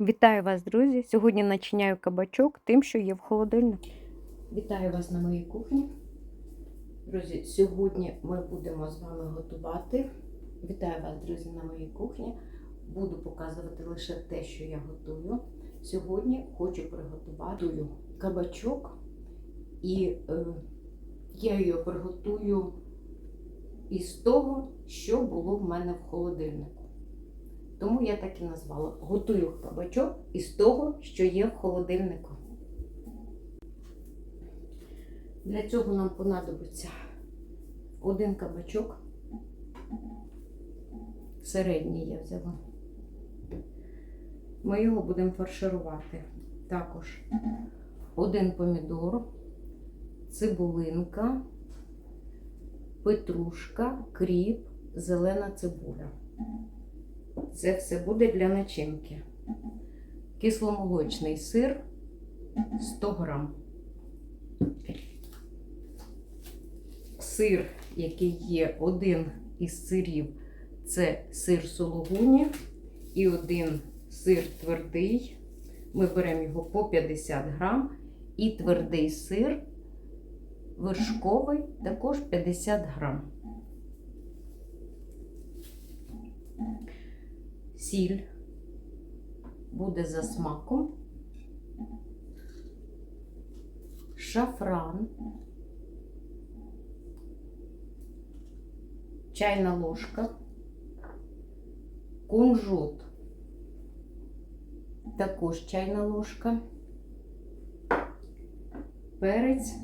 Вітаю вас, друзі! Сьогодні начиняю кабачок тим, що є в холодильнику. Вітаю вас на моїй кухні. Друзі, сьогодні ми будемо з вами готувати. Вітаю вас, друзі, на моїй кухні. Буду показувати лише те, що я готую. Сьогодні хочу приготувати кабачок, і е, я його приготую із того, що було в мене в холодильнику. Тому я так і назвала. Готую кабачок із того, що є в холодильнику. Для цього нам понадобиться один кабачок. Середній я взяла. Ми його будемо фарширувати. Також один помідор, цибулинка, петрушка, кріп, зелена цибуля. Це все буде для начинки. Кисломолочний сир 100 грам. Сир, який є один із сирів, це сир сологуні і один сир твердий. Ми беремо його по 50 грам. І твердий сир вершковий також 50 грам. Сіль буде за смаком, шафран, чайна ложка, кунжут, також чайна ложка, перець,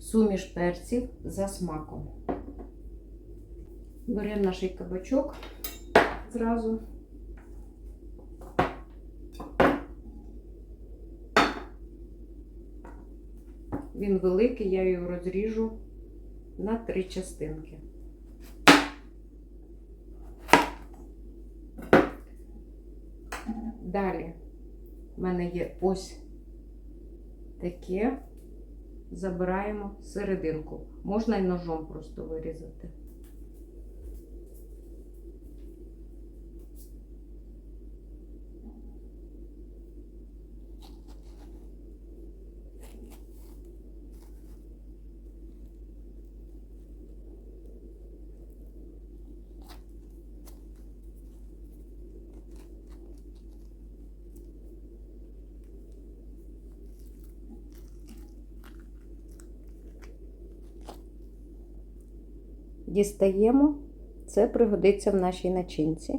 суміш перців за смаком. Беремо наш кабачок зразу. Він великий, я його розріжу на три частинки. Далі в мене є ось таке. Забираємо серединку. Можна і ножом просто вирізати. Дістаємо, це пригодиться в нашій начинці.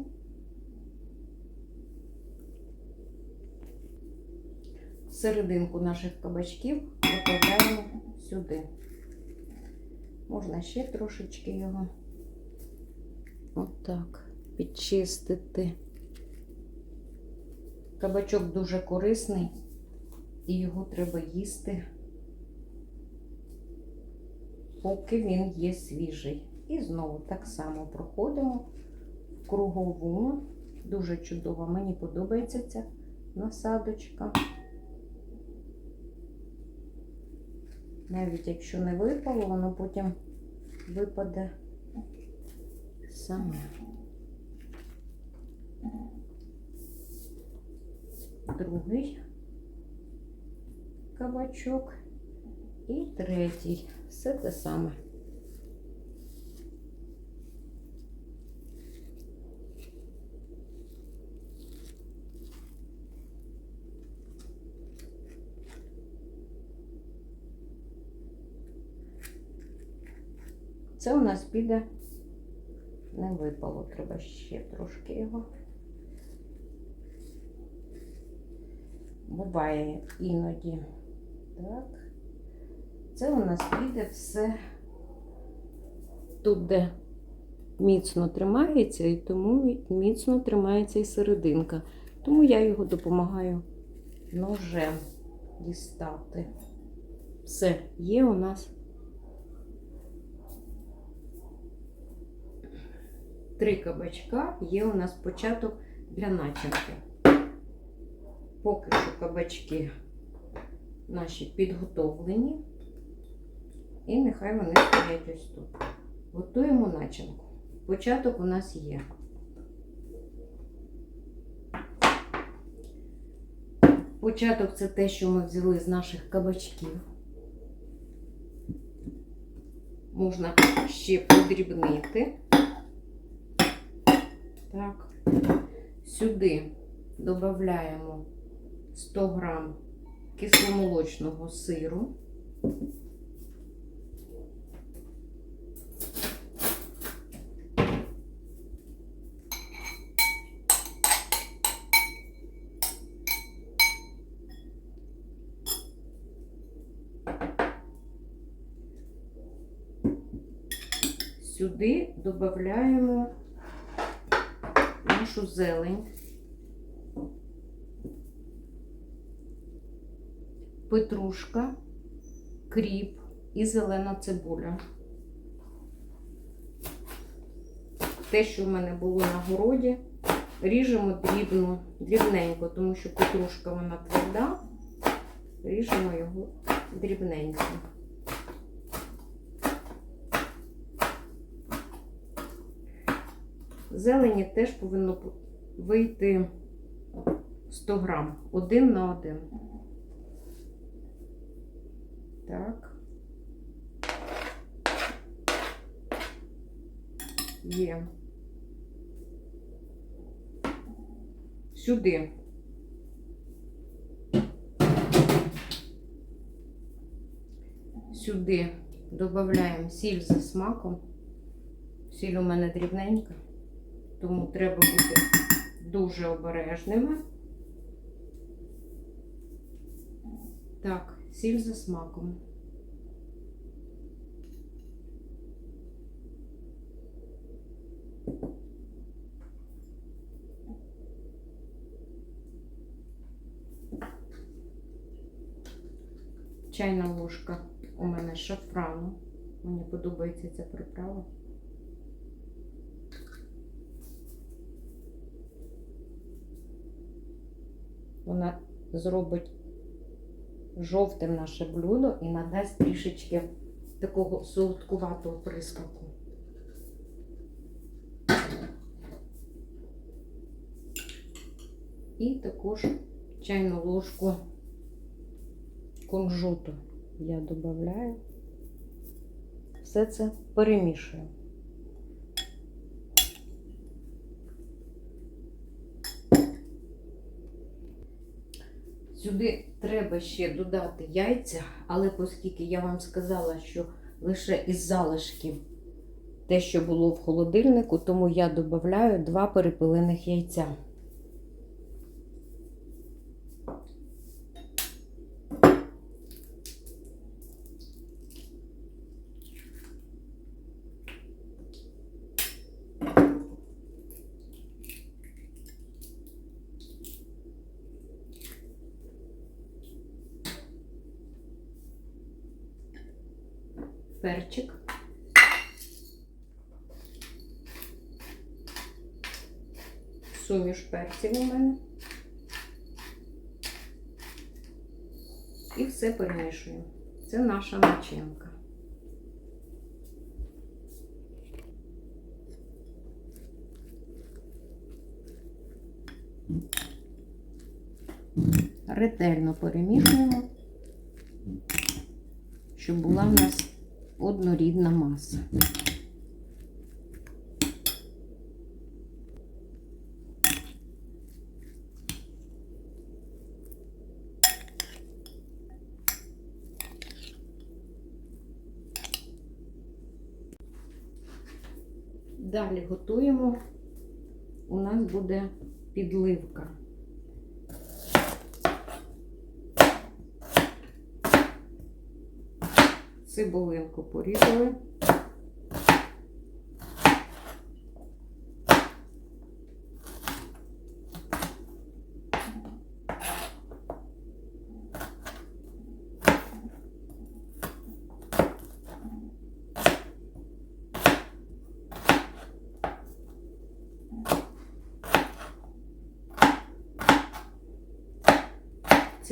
Серединку наших кабачків викладаємо сюди. Можна ще трошечки його отак підчистити. Кабачок дуже корисний, і його треба їсти, поки він є свіжий. І знову так само проходимо в кругову. Дуже чудово. Мені подобається ця насадочка. Навіть якщо не випало, воно потім випаде саме. Другий кабачок і третій. Все те саме. Це у нас піде, не випало, треба ще трошки його. Буває іноді. Так. Це у нас піде все тут, де міцно тримається, і тому міцно тримається і серединка. Тому я його допомагаю ножем дістати. Все, є у нас три кабачка, є у нас початок для начинки. Поки що кабачки наші підготовлені. І нехай вони стоять ось тут. Готуємо начинку. Початок у нас є. Початок це те, що ми взяли з наших кабачків. Можна ще подрібнити. Так. Сюди додаємо 100 грам кисломолочного сиру. Сюди додаємо нашу зелень, петрушка, кріп і зелена цибуля. Те, що в мене було на городі, ріжемо дрібно, дрібненько, тому що петрушка вона тверда, ріжемо його дрібненько. Зелені теж повинно вийти 100 грам, один на один. Так. Є. Сюди. Сюди додаємо сіль за смаком. Сіль у мене дрібненька, тому треба бути дуже обережними. Так, сіль за смаком. Чайна ложка у мене шафрану. Мені подобається ця приправа. Вона зробить жовтим наше блюдо і надасть трішечки такого солодкуватого присмаку. І також чайну ложку кунжуту я додаю. Все це перемішую. Сюди треба ще додати яйця, але оскільки я вам сказала, що лише із залишків те, що було в холодильнику, тому я додаю два перепилених яйця. перчик. Суміш перців у мене. І все перемішую. Це наша начинка. Ретельно перемішуємо, щоб була в нас однорідна маса. Далі готуємо. У нас буде підливка. Цибулинку порізали.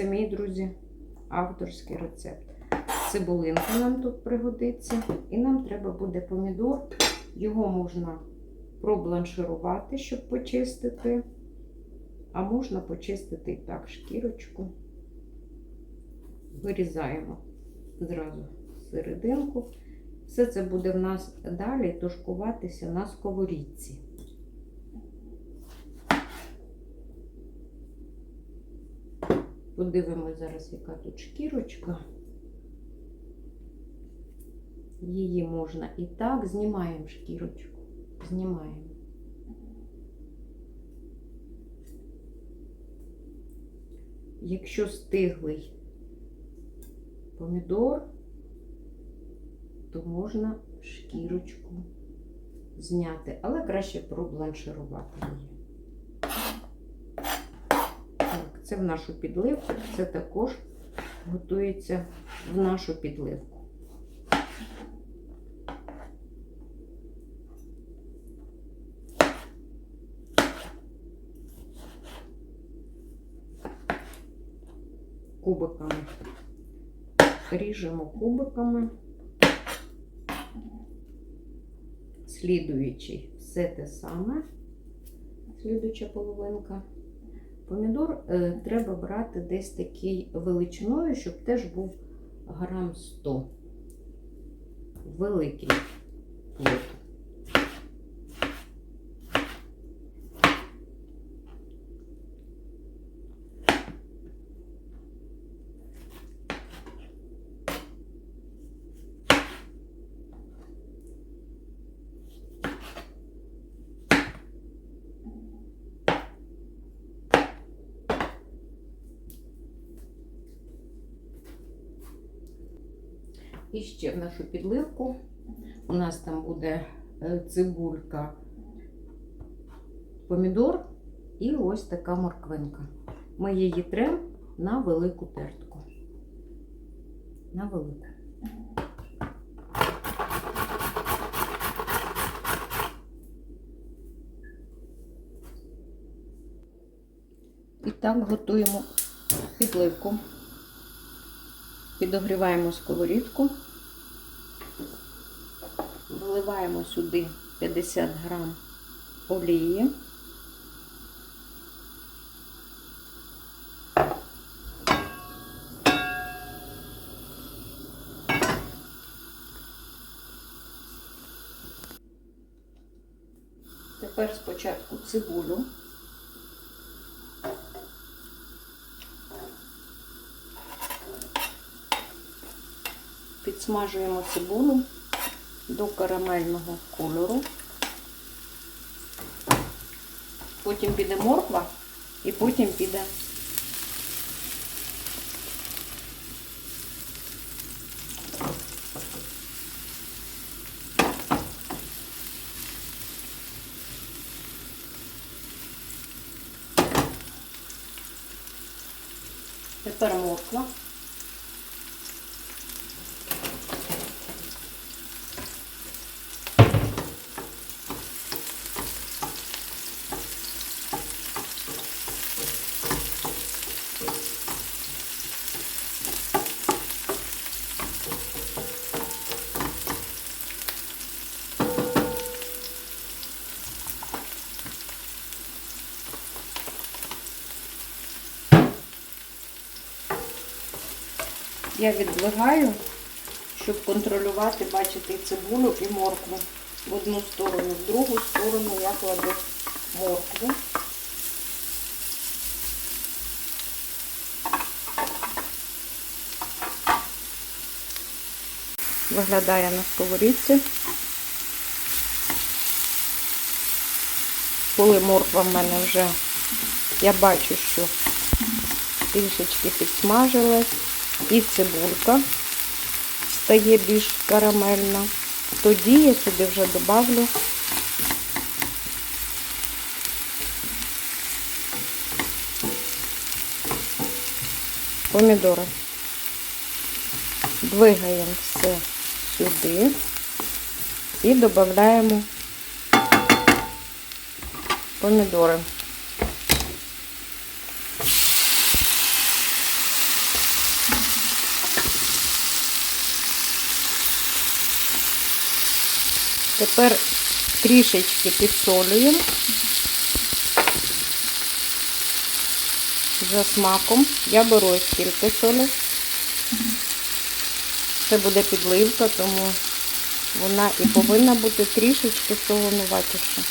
Це мій, друзі, авторський рецепт. Цибулинка нам тут пригодиться. І нам треба буде помідор. Його можна пробланширувати, щоб почистити. А можна почистити і так шкірочку. вирізаємо зразу серединку. Все це буде в нас далі тушкуватися на сковорідці. Подивимось зараз, яка тут шкірочка. Її можна і так, знімаємо шкірочку. Знімаємо. Якщо стиглий помідор, то можна шкірочку зняти, але краще пробланширувати її. Так, це в нашу підливку, це також готується в нашу підливку. Кубиками. Ріжемо кубиками. Слідуючий все те саме, слідуюча половинка. Помідор е, треба брати десь такий величиною, щоб теж був грам 100. Великий плод. І ще в нашу підливку у нас там буде е, цибулька, помідор і ось така морквинка. Ми її тремо на велику тертку. На велику. І так готуємо підливку. Підогріваємо сковорідку, вливаємо сюди 50 грам олії. Тепер спочатку цибулю. Підсмажуємо цибулю до карамельного кольору. Потім піде морква і потім піде тепер морква. Я віддвигаю, щоб контролювати, бачити цибулю і моркву в одну сторону, в другу сторону я кладу моркву. Виглядає на сковорідці. Коли морква в мене вже, я бачу, що трішечки підсмажилась і цибулька стає більш карамельна. Тоді я сюди вже добавлю помідори. Двигаємо все сюди і додаємо помідори. Тепер трішечки підсолюємо за смаком. Я беру ось стільки солі, це буде підливка, тому вона і повинна бути трішечки солонуватіша.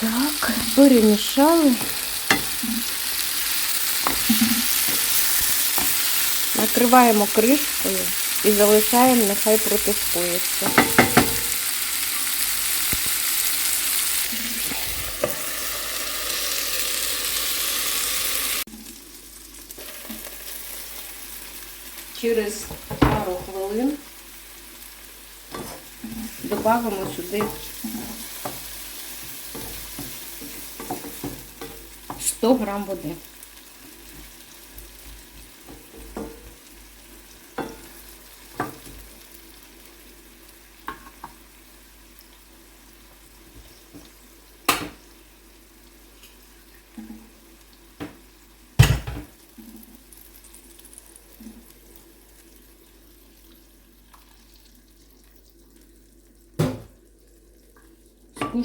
Так, перемішали. Накриваємо кришкою і залишаємо, нехай протискується. Через пару хвилин додамо сюди 100 грам води.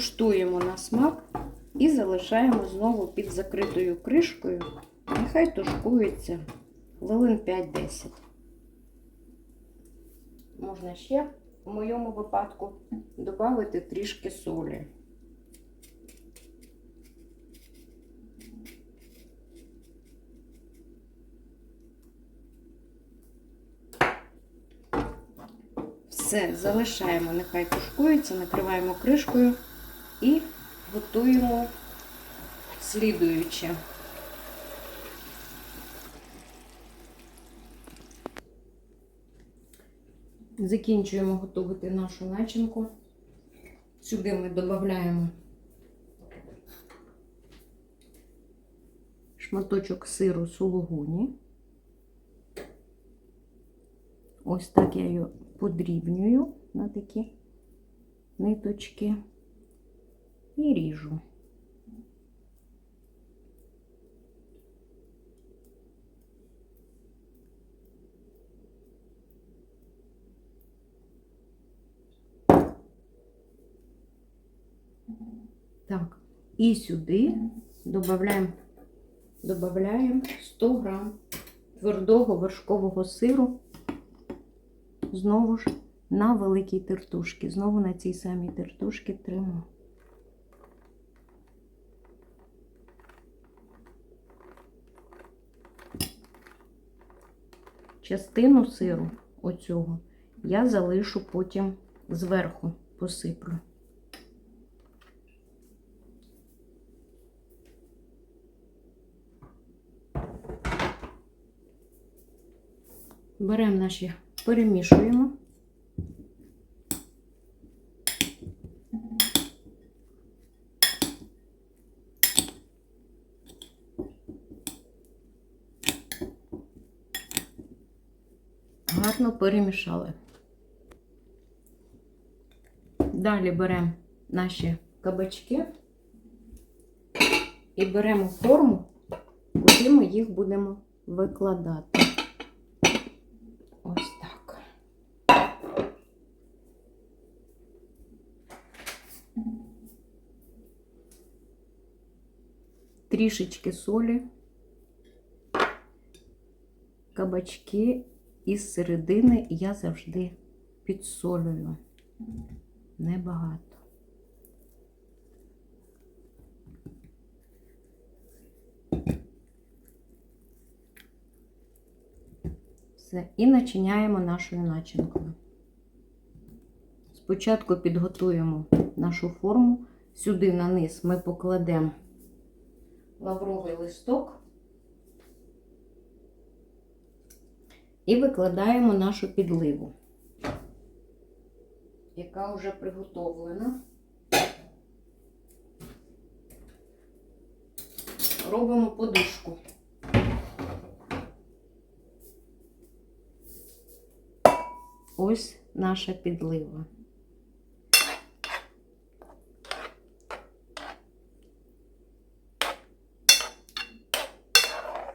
Скуштуємо на смак і залишаємо знову під закритою кришкою. Нехай тушкується хвилин 5-10. Можна ще в моєму випадку додати трішки солі. Все, залишаємо, нехай тушкується, накриваємо кришкою і готуємо слідуюче. Закінчуємо готувати нашу начинку. Сюди ми додаємо шматочок сиру сулугуні. Ось так я його подрібнюю на такі ниточки і ріжу. Так, і сюди додаємо додаємо 100 грам твердого вершкового сиру знову ж на великій тертушці. Знову на цій самій тертушці тримо. Частину сиру оцього я залишу потім зверху посиплю. Беремо наші, перемішуємо. Перемішали. Далі беремо наші кабачки і беремо форму, куди ми їх будемо викладати. Ось так. Трішечки солі, кабачки із середини я завжди підсолюю. Небагато. Все, і начиняємо нашою начинкою. Спочатку підготуємо нашу форму. Сюди на низ ми покладемо лавровий листок і викладаємо нашу підливу, яка вже приготовлена. Робимо подушку. Ось наша підлива.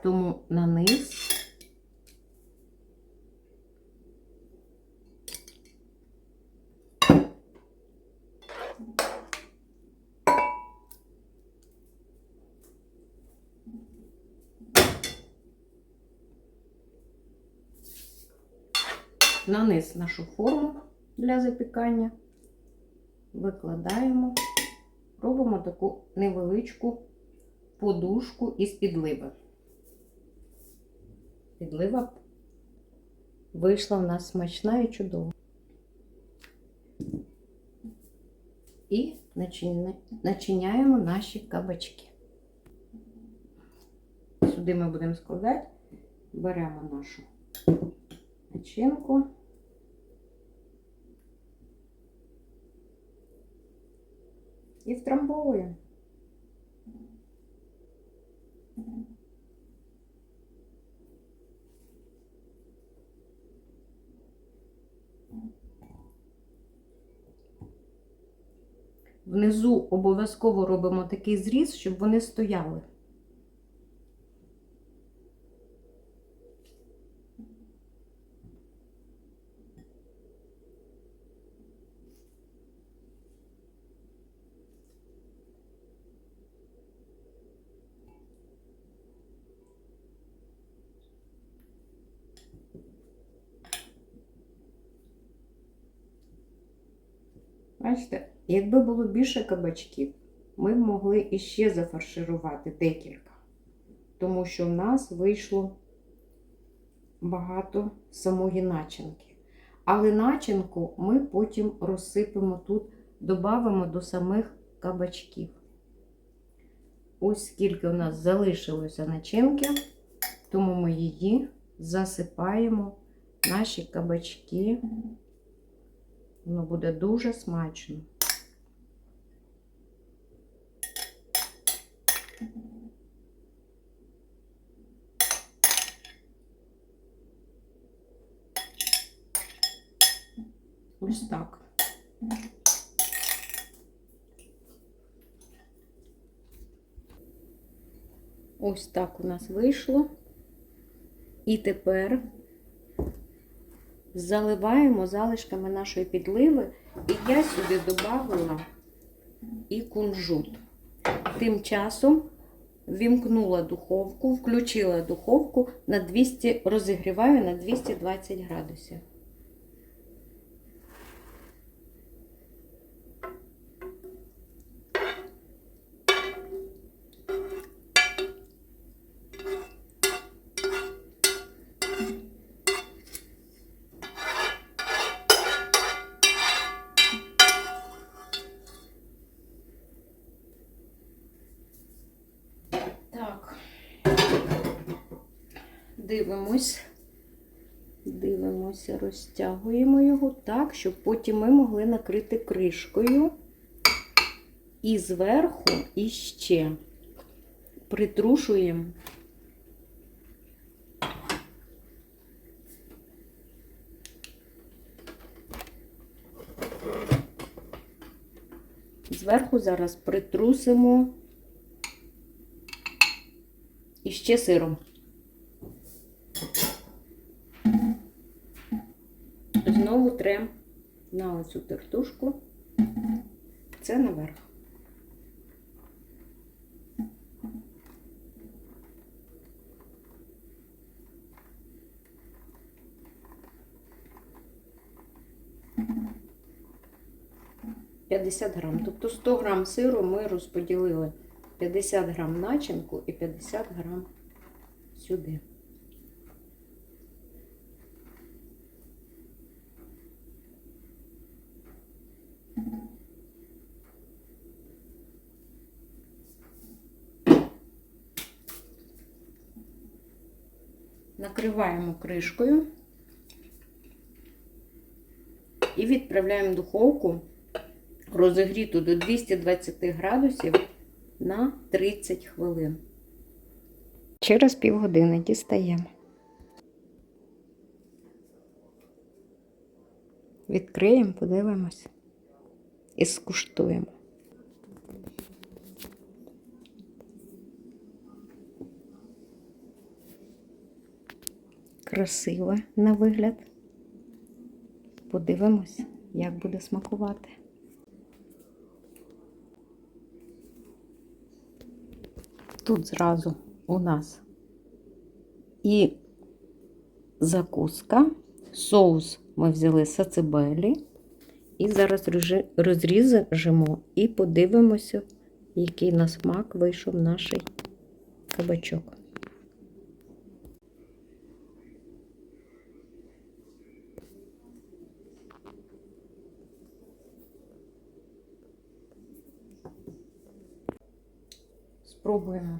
Тому на низ на низ нашу форму для запікання, викладаємо, робимо таку невеличку подушку із підливи. Підлива вийшла в нас смачна і чудова. І начиняємо наші кабачки. Сюди ми будемо складати, беремо нашу начинку. І втрамбовуємо. Внизу обов'язково робимо такий зріз, щоб вони стояли. Бачите, якби було більше кабачків, ми б могли іще зафарширувати декілька, тому що в нас вийшло багато самої начинки. Але начинку ми потім розсипемо тут, додамо до самих кабачків. Ось скільки у нас залишилося начинки, тому ми її засипаємо, наші кабачки. Воно буде дуже смачно. Ось так. Ось так у нас вийшло. І тепер заливаємо залишками нашої підливи, і я сюди додавила і кунжут. Тим часом вімкнула духовку, включила духовку на 200, розігріваю на 220 градусів. Так, дивимось, дивимося, розтягуємо його так, щоб потім ми могли накрити кришкою і зверху іще притрушуємо. Зверху зараз притрусимо і ще сиром. Знову на оцю тертушку. Це наверх. П'ятдесят грам. Тобто 100 грам сиру ми розподілили 50 грам начинку і 50 грам сюди. Накриваємо кришкою і відправляємо в духовку розігріту до 220 градусів на 30 хвилин. Через півгодини дістаємо. Відкриємо, подивимось і скуштуємо. Красиве на вигляд. Подивимось, як буде смакувати. Тут зразу у нас і закуска, соус ми взяли сацебелі і зараз розріжемо і подивимося, який на смак вийшов наш кабачок. Спробуємо.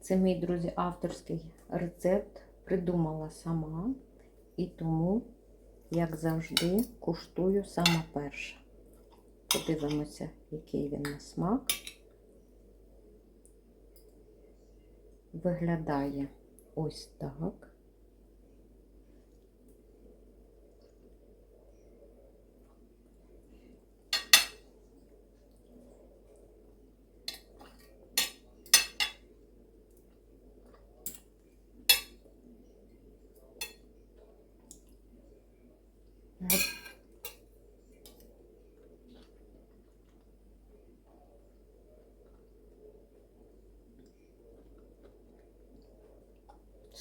Це мій, друзі, авторський рецепт. Придумала сама. І тому, як завжди, куштую сама перша. Подивимося, який він на смак. Виглядає ось так.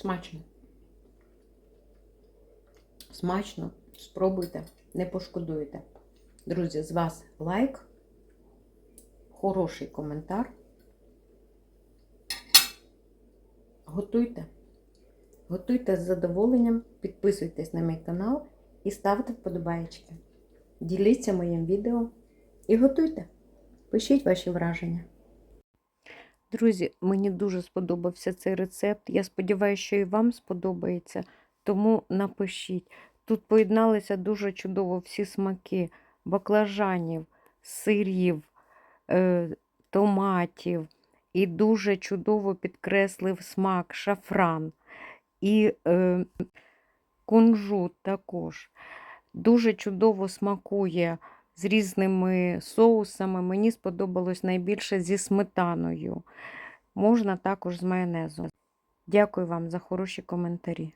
Смачно. Смачно. Спробуйте, не пошкодуєте. Друзі, з вас лайк, хороший коментар. Готуйте. Готуйте з задоволенням, підписуйтесь на мій канал і ставте вподобайки. Діліться моїм відео і готуйте. Пишіть ваші враження. Друзі, мені дуже сподобався цей рецепт. Я сподіваюся, що і вам сподобається. Тому напишіть. Тут поєдналися дуже чудово всі смаки баклажанів, сирів, е, томатів. І дуже чудово підкреслив смак шафран. І е, кунжут також. Дуже чудово смакує з різними соусами. Мені сподобалось найбільше зі сметаною. Можна також з майонезом. Дякую вам за хороші коментарі.